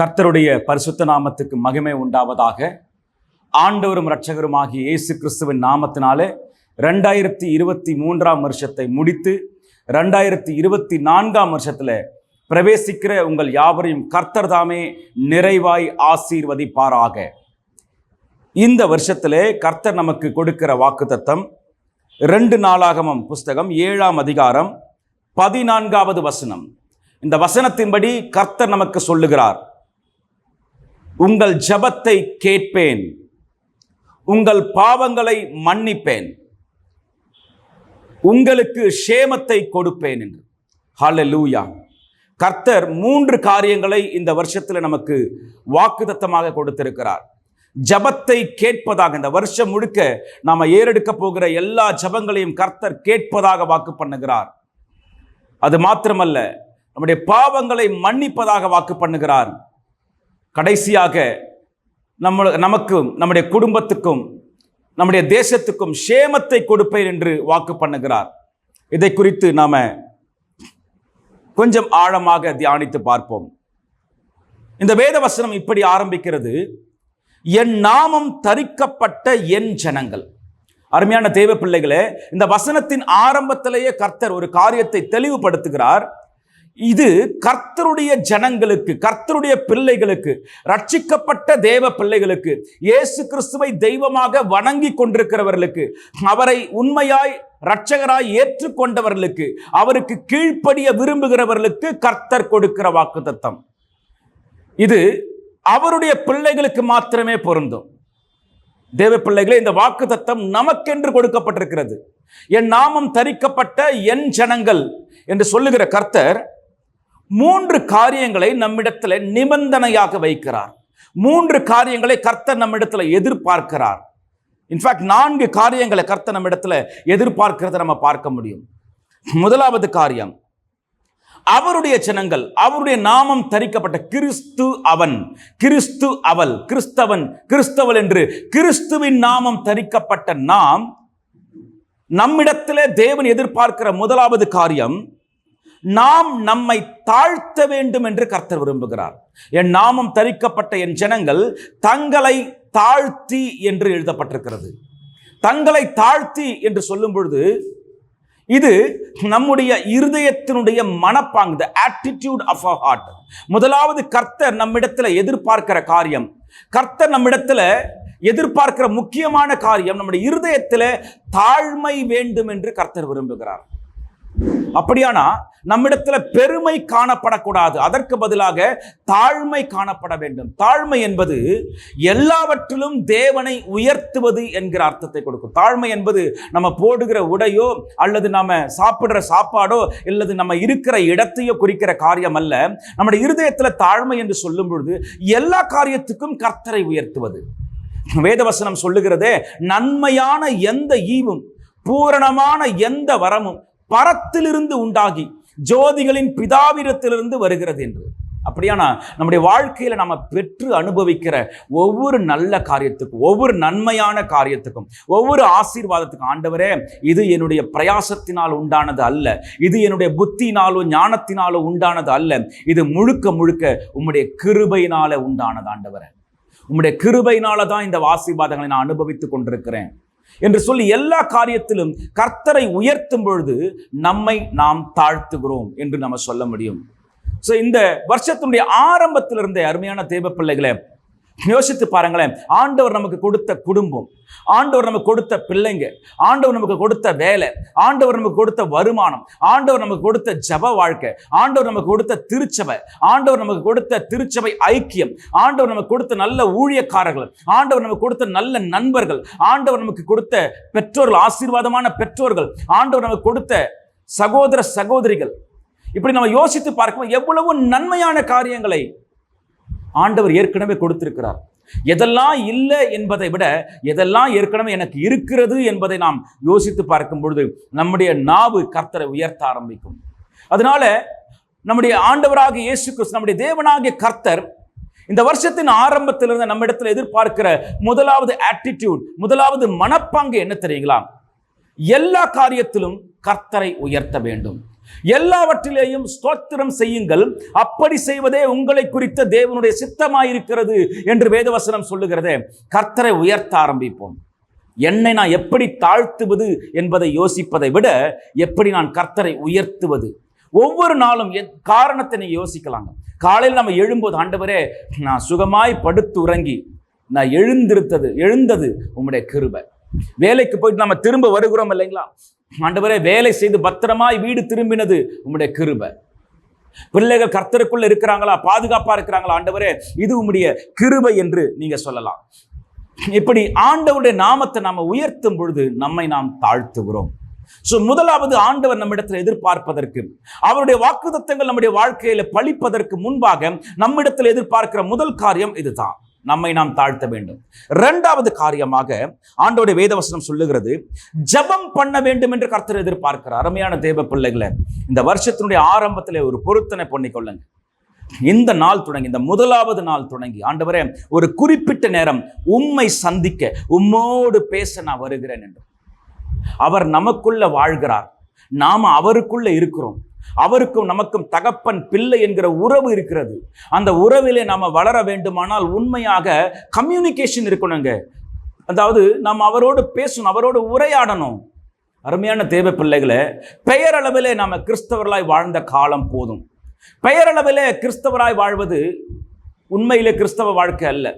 கர்த்தருடைய பரிசுத்த நாமத்துக்கு மகிமை உண்டாவதாக. ஆண்டவரும் இரட்சகருமாகிய இயேசு கிறிஸ்துவின் நாமத்தினாலே ரெண்டாயிரத்தி இருபத்தி மூன்றாம் வருஷத்தை முடித்து ரெண்டாயிரத்தி இருபத்தி நான்காம் வருஷத்தில் பிரவேசிக்கிற உங்கள் யாவரையும் கர்த்தர் தாமே நிறைவாய் ஆசீர்வதிப்பாராக. இந்த வருஷத்தில் கர்த்தர் நமக்கு கொடுக்கிற வாக்குத்தத்தம் ரெண்டு நாளாகமம் புஸ்தகம் ஏழாம் அதிகாரம் பதினான்காவது வசனம். இந்த வசனத்தின்படி கர்த்தர் நமக்கு சொல்லுகிறார் உங்கள் ஜெபத்தை கேட்பேன். உங்கள் பாவங்களை மன்னிப்பேன். உங்களுக்கு ஷேமத்தை கொடுப்பேன் என்று. லூயா கர்த்தர் மூன்று காரியங்களை இந்த வருஷத்தில் நமக்கு வாக்குதத்தமாக கொடுத்திருக்கிறார். ஜபத்தை கேட்பதாக இந்த வருஷம் முழுக்க நாம் ஏறெடுக்க போகிற எல்லா ஜபங்களையும் கர்த்தர் கேட்பதாக வாக்கு பண்ணுகிறார். அது மாத்திரமல்ல நம்முடைய பாவங்களை மன்னிப்பதாக வாக்கு பண்ணுகிறார். கடைசியாக நம்ம நமக்கும் நம்முடைய குடும்பத்துக்கும் நம்முடைய தேசத்துக்கும் சேமத்தை கொடுப்பேன் என்று வாக்கு பண்ணுகிறார். இதை குறித்து நாம் கொஞ்சம் ஆழமாக தியானித்து பார்ப்போம். இந்த வேத வசனம் இப்படி ஆரம்பிக்கிறது. என் நாமம் தரிக்கப்பட்ட என் ஜனங்கள். அருமையான தேவ பிள்ளைகளே இந்த வசனத்தின் ஆரம்பத்திலேயே கர்த்தர் ஒரு காரியத்தை தெளிவுபடுத்துகிறார். இது கர்த்தருடைய ஜனங்களுக்கு கர்த்தருடைய பிள்ளைகளுக்கு ரட்சிக்கப்பட்ட தேவ பிள்ளைகளுக்கு இயேசு கிறிஸ்துவை தெய்வமாக வணங்கி கொண்டிருக்கிறவர்களுக்கு அவரை உண்மையாய் இரட்சகராய் ஏற்றுக்கொண்டவர்களுக்கு அவருக்கு கீழ்ப்படிய விரும்புகிறவர்களுக்கு கர்த்தர் கொடுக்கிற வாக்குத்தத்தம். இது அவருடைய பிள்ளைகளுக்கு மாத்திரமே பொருந்தும். தேவ பிள்ளைகளே இந்த வாக்கு தத்தம் நமக்கென்று கொடுக்கப்பட்டிருக்கிறது. என் நாமம் தரிக்கப்பட்ட என் ஜனங்கள் என்று சொல்லுகிற கர்த்தர் மூன்று காரியங்களை நம்மிடத்தில் நிபந்தனையாக வைக்கிறார். மூன்று காரியங்களை கர்த்தர் நம்மிடத்தில் எதிர்பார்க்கிறார். இன்ஃபேக்ட் நான்கு காரியங்களை கர்த்தர் நம்மிடத்தில் எதிர்பார்க்கிறத நம்ம பார்க்க முடியும். முதலாவது காரியம் அவருடைய ஜனங்கள் அவருடைய நாமம் தரிக்கப்பட்ட கிறிஸ்து அவன் கிறிஸ்து அவள் கிறிஸ்தவன் கிறிஸ்தவள் என்று கிறிஸ்துவின் நாமம் தரிக்கப்பட்ட நாம் நம்மிடத்தில் தேவன் எதிர்பார்க்கிற முதலாவது காரியம் நாம் நம்மை தாழ்த்த வேண்டும் என்று கர்த்தர் விரும்புகிறார். என் நாமம் தரிக்கப்பட்ட என் ஜனங்கள் தங்களை தாழ்த்தி என்று எழுதப்பட்டிருக்கிறது. தங்களை தாழ்த்தி என்று சொல்லும் பொழுது இது நம்முடைய இருதயத்தினுடைய மனப்பாங்கு the attitude of a heart முதலாவது கர்த்தர் நம்மிடத்தில் எதிர்பார்க்கிற காரியம் கர்த்தர் நம்மிடத்தில் எதிர்பார்க்கிற முக்கியமான காரியம் நம்முடைய இருதயத்தில் தாழ்மை வேண்டும் என்று கர்த்தர் விரும்புகிறார். அப்படியானா நம்மிடத்துல பெருமை காணப்படக்கூடாது. அதற்கு பதிலாக தாழ்மை காணப்பட வேண்டும். தாழ்மை என்பது எல்லாவற்றிலும் தேவனை உயர்த்துவது என்கிற அர்த்தத்தை கொடுக்கும். தாழ்மை என்பது நம்ம போடுகிற உடையோ அல்லது நம்ம சாப்பிடுற சாப்பாடோ அல்லது நம்ம இருக்கிற இடத்தையோ குறிக்கிற காரியம் அல்ல. நம்முடைய இருதயத்துல தாழ்மை என்று சொல்லும் பொழுது எல்லா காரியத்துக்கும் கர்த்தரை உயர்த்துவது. வேதவசனம் சொல்லுகிறதே நன்மையான எந்த ஈவும் பூரணமான எந்த வரமும் பரத்திலிருந்து உண்டாகி ஜோதிகளின் பிதாவிரத்திலிருந்து வருகிறது என்று. அப்படியானா நம்முடைய வாழ்க்கையில நம்ம பெற்று அனுபவிக்கிற ஒவ்வொரு நல்ல காரியத்துக்கும் ஒவ்வொரு நன்மையான காரியத்துக்கும் ஒவ்வொரு ஆசீர்வாதத்துக்கும் ஆண்டவரே இது என்னுடைய பிரயாசத்தினால் உண்டானது அல்ல. இது என்னுடைய புத்தினாலோ ஞானத்தினாலோ உண்டானது அல்ல. இது முழுக்க முழுக்க உம்முடைய கிருபையினால உண்டானது ஆண்டவரே. உம்முடைய கிருபையினால தான் இந்த ஆசீர்வாதங்களை நான் அனுபவித்துக் கொண்டிருக்கிறேன். என்று சொல்லி எல்லா காரியத்திலும் கர்த்தரை உயர்த்தும் பொழுது நம்மை நாம் தாழ்த்துகிறோம் என்று நம்ம சொல்ல முடியும். ஸோ இந்த வருஷத்தினுடைய ஆரம்பத்திலிருந்தே அருமையான தேவ பிள்ளைகளை யோசித்து பாருங்களேன் ஆண்டவர் நமக்கு கொடுத்த குடும்பம் ஆண்டவர் நமக்கு கொடுத்த பிள்ளைங்க ஆண்டவர் நமக்கு கொடுத்த வேலை ஆண்டவர் நமக்கு கொடுத்த வருமானம் ஆண்டவர் நமக்கு கொடுத்த ஜப வாழ்க்கை ஆண்டவர் நமக்கு கொடுத்த திருச்சபை ஆண்டவர் நமக்கு கொடுத்த திருச்சபை ஐக்கியம் ஆண்டவர் நமக்கு கொடுத்த நல்ல ஊழியக்காரர்கள் ஆண்டவர் நமக்கு கொடுத்த நல்ல நண்பர்கள் ஆண்டவர் நமக்கு கொடுத்த பெற்றோர்கள் ஆசீர்வாதமான பெற்றோர்கள் ஆண்டவர் நமக்கு கொடுத்த சகோதர சகோதரிகள் இப்படி நம்ம யோசித்து பார்க்கும்போது எவ்வளவு நன்மையான காரியங்களை ஆண்டவர் ஏற்கனவே கொடுத்திருக்கிறார். எதெல்லாம் இல்லை என்பதை விட எதெல்லாம் ஏற்கனவே எனக்கு இருக்கிறது என்பதை நாம் யோசித்து பார்க்கும் பொழுது நம்முடைய நாவு கர்த்தரை உயர்த்த ஆரம்பிக்கும். அதனால நம்முடைய ஆண்டவராக இயேசு கிறிஸ்து நம்முடைய தேவனாகிய கர்த்தர் இந்த வருஷத்தின் ஆரம்பத்திலிருந்து நம்ம எதிர்பார்க்கிற முதலாவது ஆட்டிடியூட் முதலாவது மனப்பாங்கு என்ன தெரியுங்களா? எல்லா காரியத்திலும் கர்த்தரை உயர்த்த வேண்டும். எல்லாவற்றிலேயும் ஸ்தோத்திரம் செய்யுங்கள். அப்படி செய்வதே உங்களை குறித்த தேவனுடைய சித்தமாயிருக்கிறது என்று வேதவசனம் சொல்லுகிறதே. கர்த்தரை உயர்த்த ஆரம்பிப்போம். என்னை நான் எப்படி தாழ்த்துவது என்பதை யோசிப்பதை விட எப்படி நான் கர்த்தரை உயர்த்துவது? ஒவ்வொரு நாளும் காரணத்தை நீ யோசிக்கலாங்க. காலையில் நம்ம எழும்போது ஆண்டவரே நான் சுகமாய் படுத்து உறங்கி நான் எழுந்திருத்தது எழுந்தது உம்முடைய கிருபை. வேலைக்கு போயிட்டு நம்ம திரும்ப வருகிறோம் இல்லைங்களா? ஆண்டவரே வேலை செய்து பத்திரமாய் வீடு திரும்பினது உம்முடைய கிருபை. பிள்ளைகள் கர்த்தருக்குள்ள இருக்கிறாங்களா? பாதுகாப்பா இருக்கிறாங்களா? ஆண்டவரே இது உம்முடைய கிருபை என்று நீங்க சொல்லலாம். இப்படி ஆண்டவருடைய நாமத்தை நாம உயர்த்தும் பொழுது நம்மை நாம் தாழ்த்துகிறோம். ஸோ முதலாவது ஆண்டவர் நம்மிடத்தில் எதிர்பார்ப்பதற்கு அவருடைய வாக்குதத்தங்கள் நம்முடைய வாழ்க்கையில பழிப்பதற்கு முன்பாக நம்மிடத்தில் எதிர்பார்க்கிற முதல் காரியம் இதுதான். நம்மை நாம் தாழ்த்த வேண்டும். இரண்டாவது காரியமாக ஆண்டோடைய வேதவசனம் சொல்லுகிறது ஜெபம் பண்ண வேண்டும் என்று கர்த்தர் எதிர்பார்க்கிறார். அருமையான தேவ பிள்ளைகளை இந்த வருஷத்தினுடைய ஆரம்பத்தில் ஒரு பொருத்தனை பண்ணிக்கொள்ளுங்க இந்த நாள் தொடங்கி இந்த முதலாவது நாள் தொடங்கி ஆண்டவரே ஒரு குறிப்பிட்ட நேரம் உம்மை சந்திக்க உம்மோடு பேச நான் வருகிறேன் என்று. அவர் நமக்குள்ள வாழ்கிறார். நாம அவருக்குள்ள இருக்கிறோம். அவருக்கும் நமக்கும் தகப்பன் பிள்ளை என்கிற உறவு இருக்கிறது. அந்த உறவிலே நாம் வளர வேண்டுமானால் உண்மையாக கம்யூனிகேஷன் இருக்கணுங்க. அதாவது நாம் அவரோடு பேசணும் அவரோடு உரையாடணும். அருமையான தேவ பிள்ளைகளை பெயரளவிலே நாம் கிறிஸ்தவர்களாய் வாழ்ந்த காலம் போதும். பெயரளவிலே கிறிஸ்தவராய் வாழ்வது உண்மையிலே கிறிஸ்தவ வாழ்க்கை அல்ல.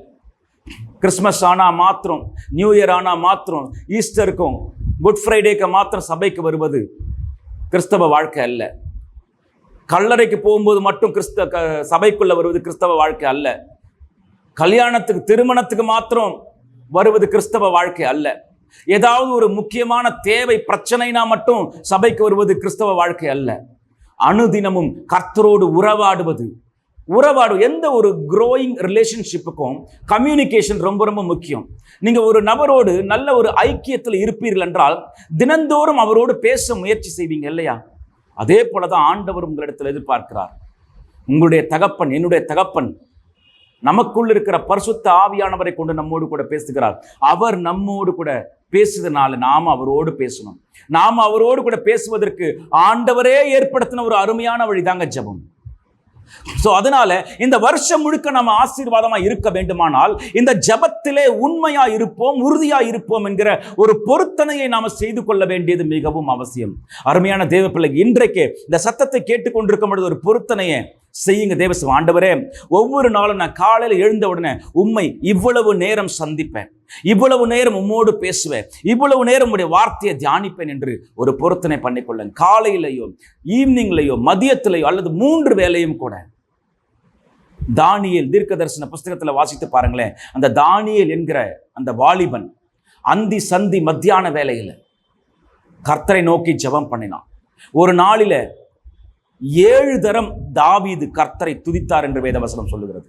கிறிஸ்மஸ் ஆனால் மாத்திரம் நியூ இயர் ஆனால் மாத்திரம் ஈஸ்டருக்கும் குட் ஃப்ரைடேக்கு மாத்திரம் சபைக்கு வருவது கிறிஸ்தவ வாழ்க்கை அல்ல. கல்லறைக்கு போகும்போது மட்டும் கிறிஸ்த க- சபைக்குள்ள வருவது கிறிஸ்தவ வாழ்க்கை அல்ல. கல்யாணத்துக்கு திருமணத்துக்கு மாத்திரம் வருவது கிறிஸ்தவ வாழ்க்கை அல்ல. ஏதாவது ஒரு முக்கியமான தேவை பிரச்சனைனா மட்டும் சபைக்கு வருவது கிறிஸ்தவ வாழ்க்கை அல்ல. அனுதினமும் கர்த்தரோடு உறவாடுவது. உறவாடு எந்த ஒரு க்ரோயிங் ரிலேஷன்ஷிப்புக்கும் கம்யூனிகேஷன் ரொம்ப ரொம்ப முக்கியம். நீங்கள் ஒரு நபரோடு நல்ல ஒரு ஐக்கியத்தில் இருப்பீர்கள் என்றால் தினந்தோறும் அவரோடு பேச முயற்சி செய்வீங்க இல்லையா? அதே போல தான் ஆண்டவர் உங்களிடத்தில் எதிர்பார்க்கிறார். உங்களுடைய தகப்பன் என்னுடைய தகப்பன் நமக்குள் இருக்கிற பரிசுத்த ஆவியானவரை கொண்டு நம்மோடு கூட பேசுகிறார். அவர் நம்மோடு கூட பேசுதனால நாம் அவரோடு பேசணும். நாம அவரோடு கூட பேசுவதற்கு ஆண்டவரே ஏற்படுத்தின ஒரு அருமையான வழிதாங்க ஜெபம். சோ அதனால இந்த வருஷம் முழுக்க நம்ம ஆசீர்வாதமா இருக்க வேண்டுமானால் இந்த ஜெபத்திலே உண்மையா இருப்போம் உறுதியா இருப்போம் என்கிற ஒரு பொருத்தனையை நாம செய்து கொள்ள வேண்டியது மிகவும் அவசியம். அருமையான தேவ பிள்ளை இன்றைக்கு இந்த சத்தத்தை கேட்டுக்கொண்டிருக்கும் பொழுது ஒரு பொருத்தனையை செய்யுங்க தேவசம் ஆண்டவரே ஒவ்வொரு நாளும் நான் காலையில் எழுந்த உடனே உண்மை இவ்வளவு நேரம் சந்திப்பேன். இவ்வளவு நேரம் உம்மோடு பேசுவேன். இவ்வளவு நேரம் உடைய வார்த்தையை தியானிப்பேன் என்று ஒரு பொருத்தனை பண்ணிக்கொள்ளுங்க காலையிலையோ ஈவினிங்லையோ மதியத்திலையோ அல்லது மூன்று வேலையும் கூட. தானியல் தீர்க்க தரிசன புஸ்தகத்தில் வாசித்து பாருங்களேன். அந்த தானியல் என்கிற அந்த வாலிபன் அந்தி சந்தி மத்தியான வேலையில் கர்த்தரை நோக்கி ஜெபம் பண்ணினான். ஒரு நாளில் ஏழு தரம் தாவீது கர்த்தரை துதித்தார் என்று வேதவசனம் சொல்லுகிறது.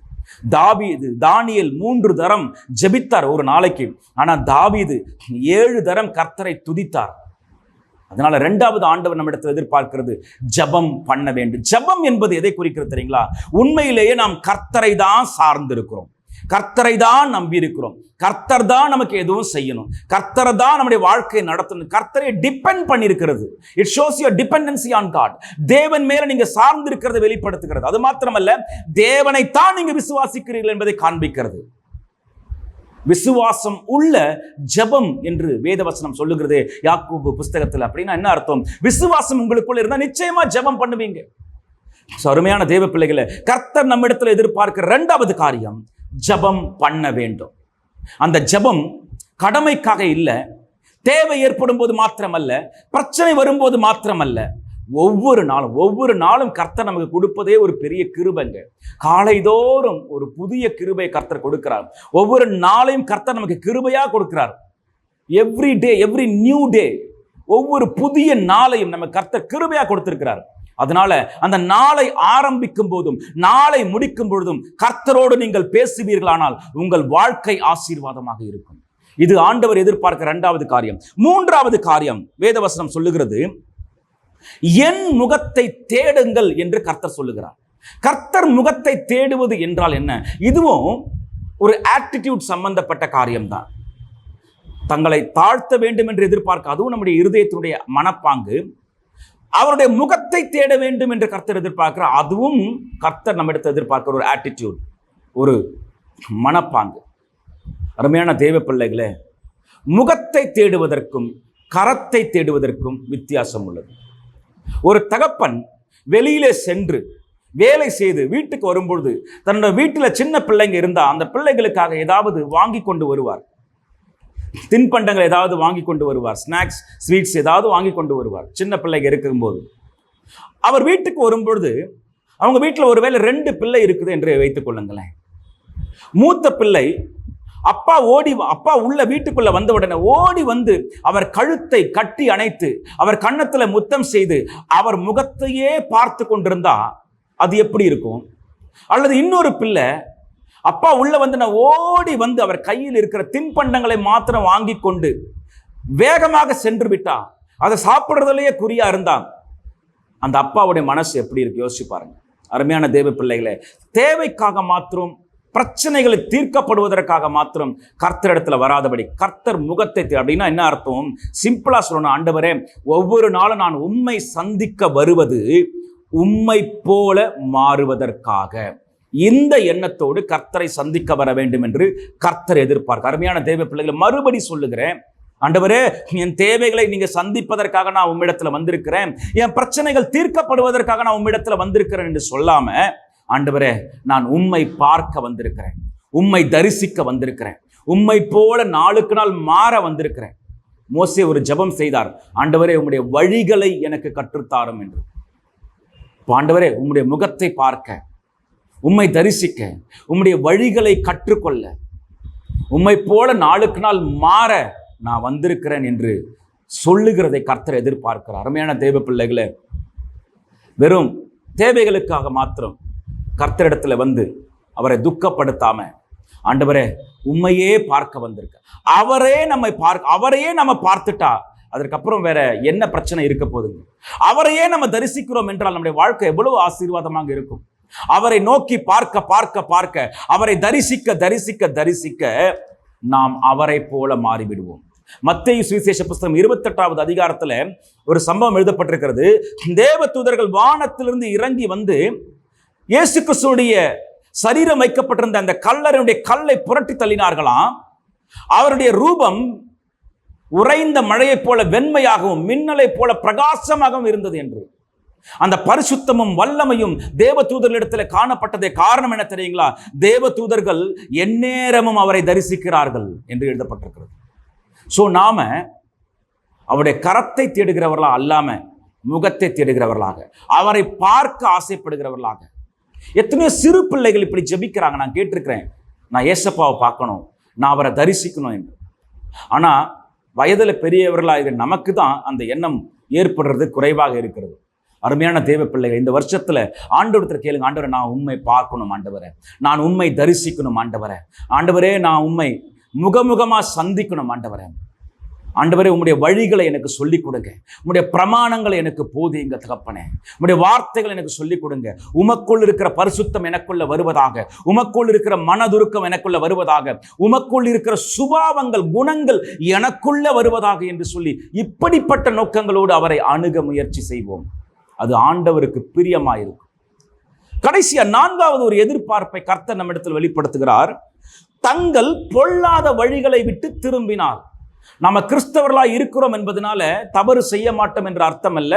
தாவீது தானியல் மூன்று தரம் ஜெபித்தார் ஒரு நாளைக்கு. ஆனா தாவீது ஏழு தரம் கர்த்தரை துதித்தார். அதனால ரெண்டாவது ஆண்டவர் நம்மிடத்தில் எதிர்பார்க்கிறது ஜெபம் பண்ண வேண்டும். ஜெபம் என்பது எதை குறிக்கிறது தெரியுங்களா? உண்மையிலேயே நாம் கர்த்தரை தான் சார்ந்திருக்கிறோம். கர்த்தரை தான் நம்பி இருக்கிறோம் கர்த்தர் தான் நமக்கு எதுவும் செய்யணும். கர்த்தரை தான் நம்முடைய வாழ்க்கையை நடத்தணும். கர்த்தரை டிபெண்ட் பண்ணியிருக்கிறது. It shows your dependency on God தேவன் மேல நீங்க சார்ந்திருக்கிறதை வெளிப்படுத்துகிறது. அது மாத்திரமல்ல தேவனை தான் நீங்க விசுவாசிக்கிறீர்கள் என்பதை காண்பிக்கிறது. விசுவாசம் உள்ள ஜெபம் என்று வேதவசனம் சொல்லுகிறது யாக்கூபு புஸ்தகத்தில். அப்படின்னா என்ன அர்த்தம்? விசுவாசம் உங்களுக்குள்ள இருந்தா நிச்சயமா ஜெபம் பண்ணுவீங்க. அருமையான தேவ பிள்ளைகளை கர்த்தர் நம்மிடத்தில் எதிர்பார்க்கிற ரெண்டாவது காரியம் ஜெபம் பண்ண வேண்டும். அந்த ஜெபம் கடமைக்காக இல்லை தேவை ஏற்படும் போது மாத்திரமல்ல பிரச்சனை வரும்போது மாத்திரமல்ல. ஒவ்வொரு நாளும் ஒவ்வொரு நாளும் கர்த்தர் நமக்கு கொடுப்பதே ஒரு பெரிய கிருபைங்க. காலைதோறும் ஒரு புதிய கிருபை கர்த்தர் கொடுக்கிறார். ஒவ்வொரு நாளையும் கர்த்தர் நமக்கு கிருபையாக கொடுக்கிறார். Every day every new day ஒவ்வொரு புதிய நாளையும் நம்ம கர்த்தர் கிருபையாக கொடுத்திருக்கிறார். அதனால அந்த நாளை ஆரம்பிக்கும் போதும் நாளை முடிக்கும் பொழுதும் கர்த்தரோடு நீங்கள் பேசுவீர்களானால் உங்கள் வாழ்க்கை ஆசீர்வாதமாக இருக்கும். இது ஆண்டவர் எதிர்பார்க்கிற இரண்டாவது காரியம். மூன்றாவது காரியம் வேதவசனம் சொல்லுகிறது என் முகத்தை தேடுங்கள் என்று கர்த்தர் சொல்லுகிறார். கர்த்தர் முகத்தை தேடுவது என்றால் என்ன? இதுவும் ஒரு ஆட்டிடியூட் சம்பந்தப்பட்ட காரியம்தான். தங்களை தாழ்த்த வேண்டும் என்று எதிர்பார்க்க அதுவும் நம்முடைய இருதயத்தினுடைய மனப்பாங்கு. அவருடைய முகத்தை தேட வேண்டும் என்று கர்த்தர் எதிர்பார்க்கிறார் அதுவும் கர்த்தர் நம்மிடத்தை எதிர்பார்க்கிற ஒரு ஆட்டிடியூட் ஒரு மனப்பாங்கு. அருமையான தெய்வ பிள்ளைகளே முகத்தை தேடுவதற்கும் கரத்தை தேடுவதற்கும் வித்தியாசம் உள்ளது. ஒரு தகப்பன் வெளியிலே சென்று வேலை செய்து வீட்டுக்கு வரும்பொழுது தன்னோட வீட்டில் சின்ன பிள்ளைங்க இருந்தால் அந்த பிள்ளைகளுக்காக ஏதாவது வாங்கி கொண்டு வருவார். தின்பண்டங்கள் ஏதாவது வாங்கி கொண்டு வருவார். ஸ்நாக்ஸ் ஸ்வீட்ஸ் ஏதாவது வாங்கி கொண்டு வருவார். சின்ன பிள்ளைங்க இருக்கும்போது. அவர் வீட்டுக்கு வரும்பொழுது அவங்க வீட்டில் ஒருவேளை ரெண்டு பிள்ளை இருக்குது என்று வைத்துக் கொள்ளுங்களேன். மூத்த பிள்ளை அப்பா ஓடி அப்பா உள்ள வீட்டுக்குள்ள வந்த உடனே ஓடி வந்து அவர் கழுத்தை கட்டி அணைத்து அவர் கன்னத்தில் முத்தம் செய்து அவர் முகத்தையே பார்த்து கொண்டிருந்தா அது எப்படி இருக்கும்? அல்லது இன்னொரு பிள்ளை அப்பா உள்ள வந்து நான் ஓடி வந்து அவர் கையில் இருக்கிற தின்பண்டங்களை மாத்திரம் வாங்கி கொண்டு வேகமாக சென்று விட்டான். அதை சாப்பிட்றதுலயே குறியா இருந்தான். அந்த அப்பாவுடைய மனசு எப்படி இருக்கு? யோசிச்சு பாருங்க. அருமையான தேவ பிள்ளைகளே தேவைக்காக மாத்திரம் பிரச்சனைகளை தீர்க்கப்படுவதற்காக மாத்திரம் கர்த்தர் இடத்துல வராதபடி கர்த்தர் முகத்தை அப்படின்னா என்ன அர்த்தம்? சிம்பிளா சொல்லணும். ஆண்டவரே ஒவ்வொரு நாளும் நான் உண்மை சந்திக்க வருவது உம்மை போல மாறுவதற்காக. இந்த எண்ணத்தோடு கர்த்தரை சந்திக்க வர வேண்டும் என்று கர்த்தர் எதிர்பார்க்க. அருமையான தேவ பிள்ளைகளை மறுபடி சொல்லுகிறேன். ஆண்டவரே என் தேவைகளை நீங்க சந்திப்பதற்காக நான் உம்மிடத்துல வந்திருக்கிறேன். என் பிரச்சனைகள் தீர்க்கப்படுவதற்காக நான் உம்மிடத்துல வந்திருக்கிறேன் என்று சொல்லாம ஆண்டவரே நான் உம்மை பார்க்க வந்திருக்கிறேன். உம்மை தரிசிக்க வந்திருக்கிறேன். உம்மை போல நாளுக்கு நாள் மாற வந்திருக்கிறேன். மோசே ஒரு ஜெபம் செய்தார். ஆண்டவரே உம்முடைய வழிகளை எனக்கு கற்றுத்தாரும் என்று. ஆண்டவரே உம்முடைய முகத்தை பார்க்க. உம்மை தரிசிக்க உம்முடைய வழிகளை கற்றுக்கொள்ள உம்மை போல நாளுக்கு நாள் மாற நான் வந்திருக்கிறேன் என்று சொல்லுகிறதை கர்த்தர் எதிர்பார்க்கிறார். அருமையான தேவ பிள்ளைகளை வெறும் தேவைகளுக்காக மாத்திரம் கர்த்தரிடத்துல வந்து அவரை துக்கப்படுத்தாம ஆண்டவரே உண்மையே பார்க்க வந்திருக்க. அவரே நம்மை பார்க்க அவரையே நம்ம பார்த்துட்டா அதற்கப்புறம் வேற என்ன பிரச்சனை இருக்க போகுதுங்க அவரையே நம்ம தரிசிக்கிறோம் என்றால் நம்முடைய வாழ்க்கை எவ்வளவு ஆசீர்வாதமாக இருக்கும்? அவரை நோக்கி பார்க்க பார்க்க பார்க்க அவரை தரிசிக்க தரிசிக்க தரிசிக்க நாம் அவரை போல மாறிவிடுவோம். மத்திய சுவிசேஷ புஸ்தகம் இருபத்தெட்டாவது அதிகாரத்துல ஒரு சம்பவம் எழுதப்பட்டிருக்கிறது. தேவ தூதர்கள் வானத்திலிருந்து இறங்கி வந்து இயேசு கிறிஸ்துடைய சரீரம் வைக்கப்பட்டிருந்த அந்த கல்லறையுடைய கல்லை புரட்டி தள்ளினார்களாம். அவருடைய ரூபம் உறைந்த மழையைப் போல வெண்மையாகவும் மின்னலைப் போல பிரகாசமாகவும் இருந்தது என்று. அந்த பரிசுத்தமும் வல்லமையும் தேவ தூதர்களிடத்தில் காணப்பட்டதே காரணம் என்ன தெரியுங்களா? தேவ தூதர்கள் எந்நேரமும் அவரை தரிசிக்கிறார்கள் என்று எழுதப்பட்டிருக்கிறது. ஸோ நாம அவருடைய கரத்தை தேடுகிறவர்களா அல்லாம முகத்தை தேடுகிறவர்களாக அவரை பார்க்க ஆசைப்படுகிறவர்களாக. எத்தனையோ சிறு பிள்ளைகள் இப்படி ஜெபிக்கிறாங்க. நான் கேட்டிருக்கிறேன். நான் ஏசப்பாவை பார்க்கணும். நான் அவரை தரிசிக்கணும் என்று. ஆனா வயதில் பெரியவர்களாக நமக்கு தான் அந்த எண்ணம் ஏற்படுறது குறைவாக இருக்கிறது. அருமையான தேவ பிள்ளைகள் இந்த வருஷத்துல ஆண்டவரத்தில் கேளுங்க ஆண்டவரை நான் உண்மை பார்க்கணும் ஆண்டவரை. நான் உண்மை தரிசிக்கணும் ஆண்டவரை. ஆண்டவரே நான் உண்மை முகமுகமா சந்திக்கணும் ஆண்டவரை. ஆண்டவரே உங்களுடைய வழிகளை எனக்கு சொல்லிக் கொடுங்க. உங்களுடைய பிரமாணங்களை எனக்கு போதியுங்க தகப்பனே. உங்களுடைய வார்த்தைகள் எனக்கு சொல்லிக் கொடுங்க. உமக்குள் இருக்கிற பரிசுத்தம் எனக்குள்ள வருவதாக உமக்குள் இருக்கிற மனதுருக்கம் எனக்குள்ள வருவதாக உமக்குள் இருக்கிற சுபாவங்கள் குணங்கள் எனக்குள்ள வருவதாக என்று சொல்லி இப்படிப்பட்ட நோக்கங்களோடு அவரை அணுக முயற்சி செய்வோம். அது ஆண்டவருக்கு பிரியமாயிருக்கும். கடைசியா நான்காவது ஒரு எதிர்பார்ப்பை கர்த்தர் நம்மிடத்தில் வெளிப்படுத்துகிறார். தங்கள் பொல்லாத வழிகளை விட்டு திரும்பினார் நம்ம கிறிஸ்தவர்களாக இருக்கிறோம் என்பதனால தவறு செய்ய மாட்டோம் என்ற அர்த்தம் அல்ல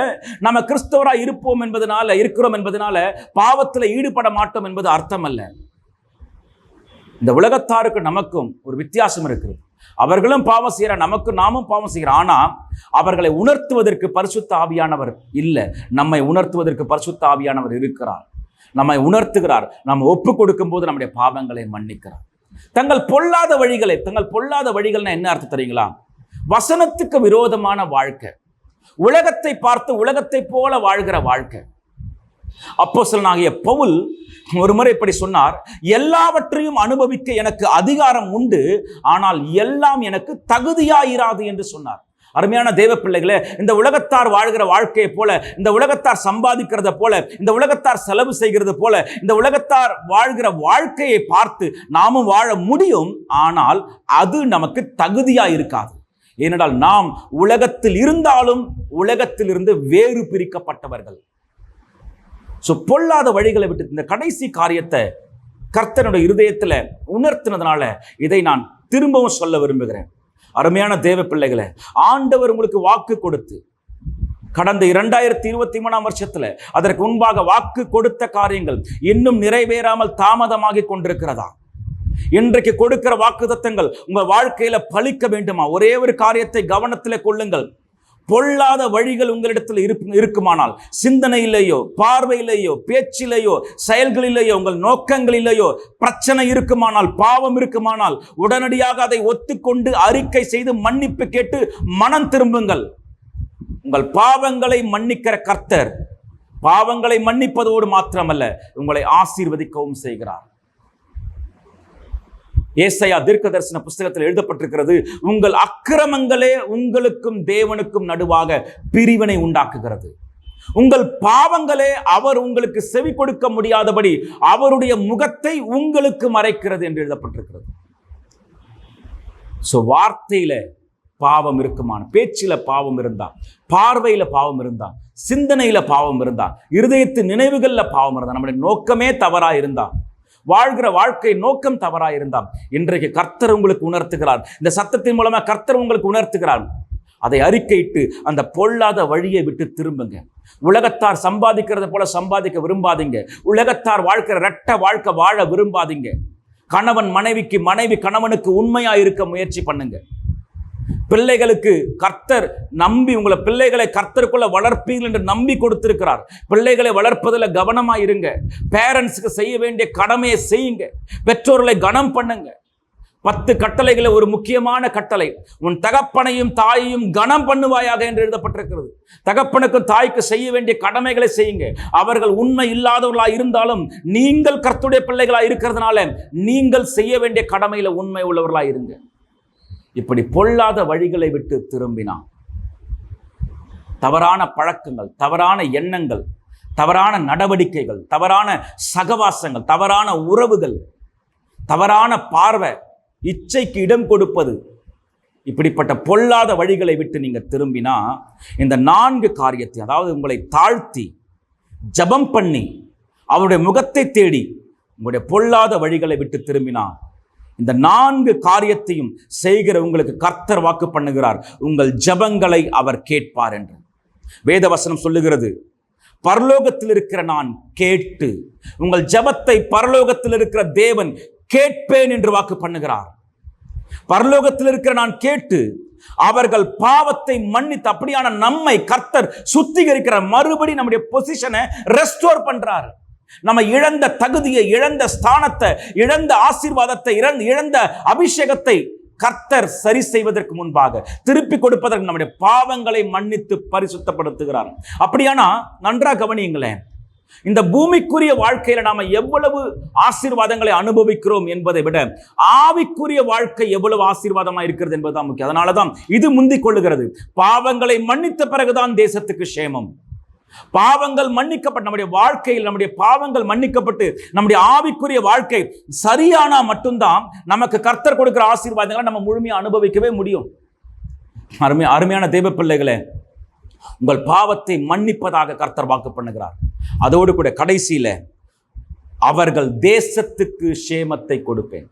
நம்ம கிறிஸ்தவரா இருப்போம் என்பதனால இருக்கிறோம் என்பதனால பாவத்தில் ஈடுபட மாட்டோம் என்பது அர்த்தம் அல்ல இந்த உலகத்தாருக்கு நமக்கும் ஒரு வித்தியாசம் இருக்கிறது. அவர்களும் பாவம் செய்கிற நமக்கு நாமும் பாவம் செய்கிறோம் ஆனால் அவர்களை உணர்த்துவதற்கு பரிசுத்த ஆவியானவர் இல்லை. நம்மை உணர்த்துவதற்கு பரிசுத்த ஆவியானவர் இருக்கிறார். நம்மை உணர்த்துகிறார். நம்ம ஒப்பு கொடுக்கும் போது நம்முடைய பாவங்களை மன்னிக்கிறார். தங்கள் பொல்லாத வழிகளை தங்கள் பொல்லாத வழிகள்னா என்ன அர்த்தம் தெரியுங்களா? வசனத்துக்கு விரோதமான வாழ்க்கை. உலகத்தை பார்த்து உலகத்தை போல வாழ்கிற வாழ்க்கை. அப்போசலனாகிய பவுல் ஒரு முறை இப்படி சொன்னார் எல்லாவற்றையும் அனுபவிக்க எனக்கு அதிகாரம் உண்டு ஆனால் எல்லாம் எனக்கு தகுதியாயிராது என்று சொன்னார். அருமையான தேவ பிள்ளைகளே இந்த உலகத்தார் வாழ்கிற வாழ்க்கையை போல இந்த உலகத்தார் சம்பாதிக்கிறத போல இந்த உலகத்தார் செலவு செய்கிறது போல இந்த உலகத்தார் வாழ்கிற வாழ்க்கையை பார்த்து நாமும் வாழ முடியும் ஆனால் அது நமக்கு தகுதியாக இருக்காது ஏனென்றால் நாம் உலகத்தில் இருந்தாலும் உலகத்திலிருந்து வேறு பிரிக்கப்பட்டவர்கள். ஸோ பொல்லாத வழிகளை விட்டு இந்த கடைசி காரியத்தை கர்த்தனுடைய இருதயத்தில் உணர்த்தினதுனால இதை நான் திரும்பவும் சொல்ல விரும்புகிறேன். அருமையான தேவ பிள்ளைகளை ஆண்டவர் உங்களுக்கு வாக்கு கொடுத்து கடந்த இரண்டாயிரத்தி இருபத்தி மூணாம் வருஷத்துல அதற்கு முன்பாக வாக்கு கொடுத்த காரியங்கள் இன்னும் நிறைவேறாமல் தாமதமாகி கொண்டிருக்கிறதா? இன்றைக்கு கொடுக்கிற வாக்குதத்தங்கள் உங்கள் வாழ்க்கையில பலிக்க வேண்டுமா? ஒரே ஒரு காரியத்தை கவனத்தில் கொள்ளுங்கள். பொல்லாத வழிகள் உங்களிடத்தில் இருக்குமானால் சிந்தனையிலேயோ பார்வையிலேயோ பேச்சிலேயோ செயல்களிலேயோ உங்கள் நோக்கங்களிலேயோ பிரச்சனை இருக்குமானால் பாவம் இருக்குமானால் உடனடியாக அதை ஒத்துக்கொண்டு அறிக்கை செய்து மன்னிப்பு கேட்டு மனம் திரும்புங்கள். உங்கள் பாவங்களை மன்னிக்கிற கர்த்தர் பாவங்களை மன்னிப்பதோடு மாத்திரமல்ல உங்களை ஆசீர்வதிக்கவும் செய்கிறார். ஏசையா தீர்க்க தரிசன புஸ்தகத்தில் எழுதப்பட்டிருக்கிறது உங்கள் அக்கிரமங்களே உங்களுக்கும் தேவனுக்கும் நடுவாக பிரிவினை உண்டாக்குகிறது. உங்கள் பாவங்களே அவர் உங்களுக்கு செவி கொடுக்க முடியாதபடி அவருடைய முகத்தை உங்களுக்கு மறைக்கிறது என்று எழுதப்பட்டிருக்கிறது. ஸோ வார்த்தையில பாவம் இருக்குமான பேச்சில பாவம் இருந்தா பார்வையில பாவம் இருந்தா சிந்தனையில பாவம் இருந்தா இருதயத்து நினைவுகள்ல பாவம் இருந்தா நம்முடைய நோக்கமே தவறா இருந்தா வாழ்கிற வாழ்க்கை நோக்கம் தவறாக இருந்தால் இன்றைக்கு கர்த்தர் உங்களுக்கு உணர்த்துகிறார். இந்த சத்தத்தின் மூலமா கர்த்தர் உங்களுக்கு உணர்த்துகிறார். அதை அறிக்கையிட்டு அந்த பொல்லாத வழியை விட்டு திரும்புங்க. உலகத்தார் சம்பாதிக்கிறத போல சம்பாதிக்க விரும்பாதீங்க. உலகத்தார் வாழ்க்கிற ரெட்ட வாழ்க்கை வாழ விரும்பாதீங்க. கணவன் மனைவிக்கு மனைவி கணவனுக்கு உண்மையா இருக்க முயற்சி பண்ணுங்க. பிள்ளைகளுக்கு கர்த்தர் நம்பி உங்களை பிள்ளைகளை கர்த்தருக்குள்ள வளர்ப்பீர்கள் என்று நம்பி கொடுத்திருக்கிறார். பிள்ளைகளை வளர்ப்பதில் கவனமா இருங்க. பேரண்ட்ஸுக்கு செய்ய வேண்டிய கடமையை செய்யுங்க. பெற்றோர்களை கனம் பண்ணுங்க. பத்து கட்டளைகளை ஒரு முக்கியமான கட்டளை. உன் தகப்பனையும் தாயையும் கனம் பண்ணுவாயாக என்று எழுதப்பட்டிருக்கிறது. தகப்பனுக்கும் தாய்க்கு செய்ய வேண்டிய கடமைகளை செய்யுங்க. அவர்கள் உண்மை இல்லாதவர்களா இருந்தாலும் நீங்கள் கர்த்துடைய பிள்ளைகளா இருக்கிறதுனால நீங்கள் செய்ய வேண்டிய கடமையில் உண்மை உள்ளவர்களா இருங்க. இப்படி பொல்லாத வழிகளை விட்டு திரும்பினான். தவறான பழக்கங்கள் தவறான எண்ணங்கள் தவறான நடவடிக்கைகள் தவறான சகவாசங்கள் தவறான உறவுகள் தவறான பார்வை இச்சைக்கு இடம் கொடுப்பது இப்படிப்பட்ட பொல்லாத வழிகளை விட்டு நீங்கள் திரும்பினா இந்த நான்கு காரியத்தை அதாவது உங்களை தாழ்த்தி ஜபம் பண்ணி அவருடைய முகத்தை தேடி உங்களுடைய பொல்லாத வழிகளை விட்டு திரும்பினா இந்த நான்கு காரியத்தையும் செய்கிற உங்களுக்கு கர்த்தர் வாக்கு பண்ணுகிறார். உங்கள் ஜபங்களை அவர் கேட்பார் என்று. வேதவசனம் சொல்லுகிறது பரலோகத்தில் இருக்கிற நான் கேட்டு உங்கள் ஜபத்தை பரலோகத்தில் இருக்கிற தேவன் கேட்பேன் என்று வாக்கு பண்ணுகிறார். பரலோகத்தில் இருக்கிற நான் கேட்டு அவர்கள் பாவத்தை மன்னித்து அப்படியான நம்மை கர்த்தர் சுத்திகரிக்கிற மறுபடி நம்முடைய பொசிஷனை ரெஸ்டோர் பண்றாரு. நம்ம இழந்த தகுதியை இழந்த ஸ்தானத்தை இழந்த ஆசீர்வாதத்தை இழந்த இழந்த அபிஷேகத்தை கர்த்தர் சரி செய்வதற்கு முன்பாக திருப்பி கொடுப்பதற்கு நம்முடைய பாவங்களை மன்னித்து பரிசுத்தப்படுத்துகிறார். அப்படியானா நன்றா கவனியுங்களேன். இந்த பூமிக்குரிய வாழ்க்கையில நாம எவ்வளவு ஆசீர்வாதங்களை அனுபவிக்கிறோம் என்பதை விட ஆவிக்குரிய வாழ்க்கை எவ்வளவு ஆசீர்வாதமா இருக்கிறது என்பதுதான் முக்கியம். அதனாலதான் இது முந்திக் கொள்ளுகிறது. பாவங்களை மன்னித்த பிறகுதான் தேசத்துக்கு சேமம் பாவங்கள் மன்னிக்கப்பட்ட நம்முடைய வாழ்க்கையில் நம்முடைய பாவங்கள் மன்னிக்கப்பட்டு நம்முடைய ஆவிக்குரிய வாழ்க்கை சரியானா மட்டும்தான் நமக்கு கர்த்தர் கொடுக்கிற ஆசீர்வாதங்களை நம்ம முழுமையாக அனுபவிக்கவே முடியும். அருமை அருமையான தெய்வ பிள்ளைகளே உங்கள் பாவத்தை மன்னிப்பதாக கர்த்தர் வாக்கு பண்ணுகிறார். அதோடு கூட கடைசியில அவர்கள் தேசத்துக்கு சேமத்தை கொடுப்பேன்.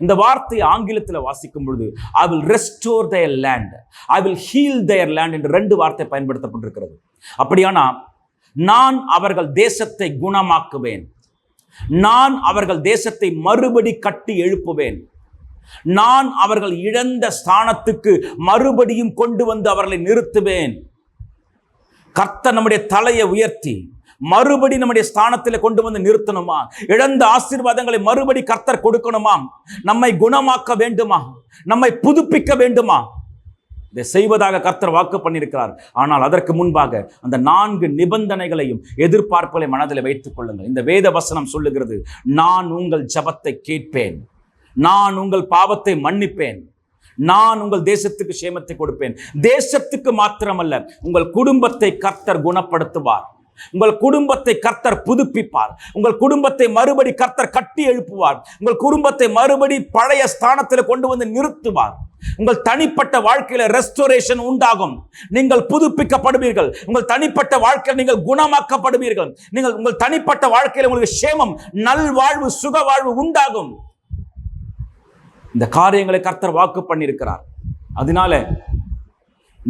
இந்த வார்த்தை ஆங்கிலத்தில் வாசிக்கும் பொழுது I will restore their land I will heal their land என்று ரெண்டு வார்த்தை பயன்படுத்தப்பட்டிருக்கிறது. அப்படியானா நான் அவர்கள் தேசத்தை குணமாக்குவேன். நான் அவர்கள் தேசத்தை மறுபடி கட்டி எழுப்புவேன். நான் அவர்கள் இழந்த ஸ்தானத்துக்கு மறுபடியும் கொண்டு வந்து அவர்களை நிறுத்துவேன். கர்த்தர் நம்முடைய தலையை உயர்த்தி மறுபடி நம்முடைய ஸ்தானத்தில் கொண்டு வந்து நிறுத்தணுமா? இழந்த ஆசீர்வாதங்களை மறுபடி கர்த்தர் கொடுக்கணுமா? நம்மை குணமாக்க வேண்டுமா? நம்மை புதுப்பிக்க வேண்டுமா? இதை செய்வதாக கர்த்தர் வாக்கு பண்ணியிருக்கிறார். ஆனால் அதற்கு முன்பாக அந்த நான்கு நிபந்தனைகளையும் எதிர்பார்ப்புகளை மனதில் வைத்துக் கொள்ளுங்கள். இந்த வேத வசனம் சொல்லுகிறது நான் உங்கள் ஜபத்தை கேட்பேன். நான் உங்கள் பாவத்தை மன்னிப்பேன். நான் உங்கள் தேசத்துக்கு சேமத்தை கொடுப்பேன். தேசத்துக்கு மாத்திரமல்ல உங்கள் குடும்பத்தை கர்த்தர் குணப்படுத்துவார். உங்கள் குடும்பத்தை கர்த்தர் புதுப்பிப்பார். உங்கள் குடும்பத்தை மறுபடி கர்த்தர் கட்டி எழுப்புவார். உங்கள் குடும்பத்தை மறுபடி பழைய ஸ்தானத்தில் கொண்டு வந்து நிறுத்துவார். உங்கள் தனிப்பட்ட வாழ்க்கையில ரெஸ்டோரேஷன் உண்டாகும். நீங்கள் புதுப்பிக்கப்படுவீர்கள். உங்கள் தனிப்பட்ட வாழ்க்கையில் நீங்கள் குணமாக்கப்படுவீர்கள். நீங்கள் உங்கள் தனிப்பட்ட வாழ்க்கையில் உங்களுக்கு சேமம் நல்வாழ்வு சுக வாழ்வு உண்டாகும். இந்த காரியங்களை கர்த்தர் வாக்கு பண்ணியிருக்கிறார். அதனால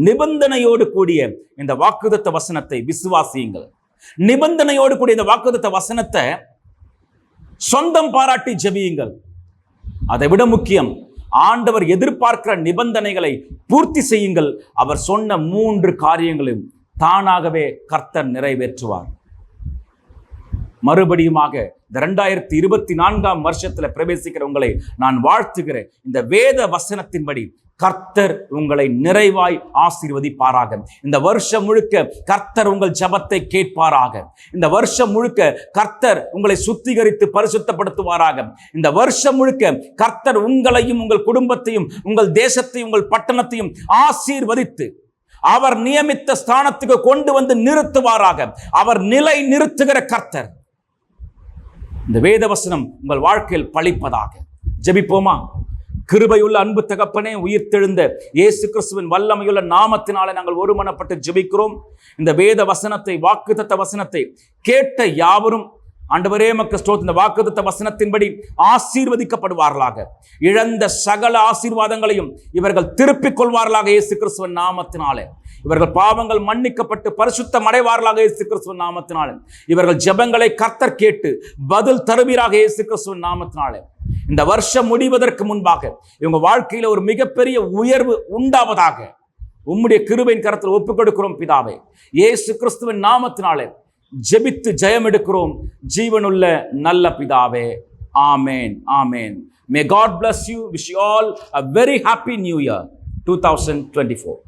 நிபந்தனையோடு கூடிய இந்த வாக்குதத்த வசனத்தை விசுவாசியுங்கள். நிபந்தனையோடு கூடிய இந்த வாக்குத்த வசனத்தை சொந்தம் பாராட்டி ஜெபியுங்கள். அதை விட முக்கியம் ஆண்டவர் எதிர்பார்க்கிற நிபந்தனைகளை பூர்த்தி செய்யுங்கள். அவர் சொன்ன மூன்று காரியங்களையும் தானாகவே கர்த்தர் நிறைவேற்றுவார். மறுபடியுமாக இந்த ரெண்டாயிரத்தி இருபத்தி நான்காம் வருஷத்துல பிரவேசிக்கிறவங்களை நான் வாழ்த்துகிறேன். இந்த வேத வசனத்தின்படி கர்த்தர் உங்களை நிறைவாய் ஆசீர்வதிப்பாராக. இந்த வருஷம் முழுக்க கர்த்தர் உங்கள் ஜபத்தை கேட்பாராக. இந்த வருஷம் முழுக்க கர்த்தர் உங்களை சுத்திகரித்து பரிசுத்தப்படுத்துவாராக. இந்த வருஷம் முழுக்க கர்த்தர் உங்களையும் உங்கள் குடும்பத்தையும் உங்கள் தேசத்தையும் உங்கள் பட்டணத்தையும் ஆசீர்வதித்து அவர் நியமித்த ஸ்தானத்துக்கு கொண்டு வந்து நிறுத்துவாராக. அவர் நிலை நிறுத்துகிற கர்த்தர். இந்த வேதவசனம் உங்கள் வாழ்க்கையில் பழிப்பதாக. ஜெபிப்போமா? கிருபையுள்ள அன்பு தகப்பனே உயிர்த்தெழுந்த இயேசு கிறிஸ்துவின் வல்லமையுள்ள நாமத்தினாலே நாங்கள் ஒருமனப்பட்டு ஜெபிக்கிறோம். இந்த வேத வசனத்தை வாக்குத்தத்த வசனத்தை கேட்ட யாவரும் ஆண்டவரே மக்க ஸ்டோத் இந்த வாக்குத்த வசனத்தின்படி ஆசீர்வதிக்கப்படுவார்களாக. இழந்த சகல ஆசீர்வாதங்களையும் இவர்கள் திருப்பிக் கொள்வார்களாக இயேசு கிறிஸ்துவன் நாமத்தினாலே. இவர்கள் பாவங்கள் மன்னிக்கப்பட்டு பரிசுத்தம் அடைவார்களாக இயேசு கிறிஸ்துவன் நாமத்தினாலே. இவர்கள் ஜெபங்களை கர்த்தர் கேட்டு பதில் தருவீராக இயேசு கிறிஸ்துவன் நாமத்தினாலே. இந்த வருஷம் முடிவதற்கு முன்பாக இவங்க வாழ்க்கையில் ஒரு மிகப்பெரிய உயர்வு உண்டாவதாக உம்முடைய கிருபையின் கரத்தில் ஒப்புக் கொடுக்கிறோம் பிதாவே. இயேசு கிறிஸ்துவின் நாமத்தினாலே ஜெபித்து ஜெயம் எடுக்கிறோம். ஜீவனுள்ள நல்ல பிதாவே. ஆமேன் ஆமேன். May God bless you wish you all a very happy new year two thousand twenty four